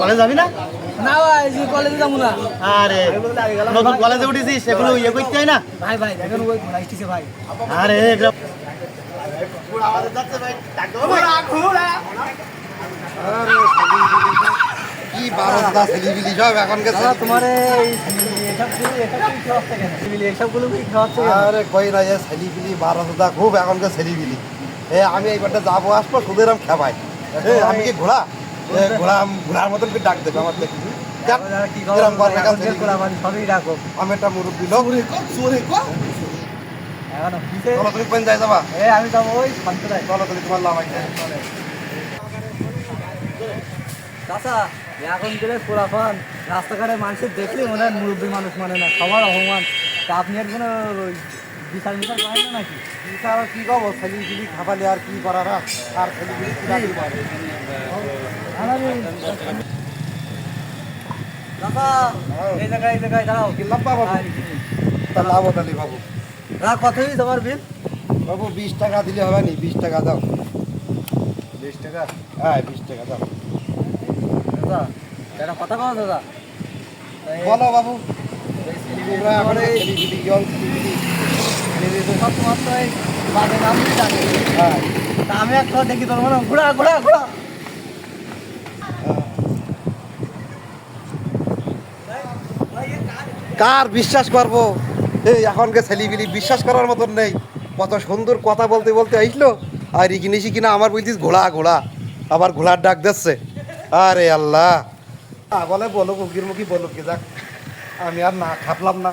College যাবি না? না ভাই জি কলেজে যাব না। আরে নতুন কলেজে উঠেছিস সেগুলো ইয়ে করতে হয় না? ভাই ভাই দেখেন ওই ভাই। আরে এগুলো কি বারোটা ছেলিবিলি সব এখনকার দাদা তোমার এই এসব এসব কি খাওয়াচ্ছে কেন এসবগুলো কি খাওয়াচ্ছে কেন আরে কই না যে বারোটা খুব এখনকার এ আমি এইবারটা যাব আসব সুদের আম খেপাই এ আমি কি ঘোড়া? ঘোড়া ঘোড়ার মতন কি ডাক দেবে আমার দেখি। যাক, দাদা কি এরম করবে কাল খাওয়া ছেলিবিলি। করা সবই রাখো আমি একটা মুরব্বী লোক। এখন চলো তুমি কোন যাই যাবা? আমি যাব ওই চলো তুমি তোমার লাভ চাচা এখন গেলে পুরাফান রাস্তাঘাটে মানুষের দেখলে মনে হয় মুরব্বী মানুষ মানে না সবার অপমান। তা আপনি আর কোনো ওই বিচার বিচার করেন না নাকি? বিচার কি কব ছেলিবিলি খাপালে আর কি করার আর ছেলিবিলি কি রাখি এই জায়গায় এই জায়গায় দাঁড়াও। কি লাভ পাবো তা লাভ তাহলে বাবু। না কত তোমার বিল বাবু বিশ টাকা দিলে হবে নি বিশ টাকা দাও। বিশ টাকা? হ্যাঁ বিশ টাকা দাও। দাদা একটা কথা কও দাদা। বলো বাবু। এখন সব তোমার তো এই বাজে নাম দিয়ে ডাকে। হ্যাঁ তা আমি একটা দেখি তোর মানে ঘোড়া ঘোড়া ঘোড়া। কার বিশ্বাস করব? এই এখনকে ছেলিবিলি বিশ্বাস করার মতন নেই। কত সুন্দর কথা বলতে বলতে আইসলো। আর ইকিনেছি কিনা আমার বলছিস ঘোড়া ঘোড়া। আবার ঘোড়ার ডাক দিচ্ছে। আরে আল্লাহ। আ, বলে বলো মুখির মুখি বলো কি যাক। আমি আর না খাপলাম না।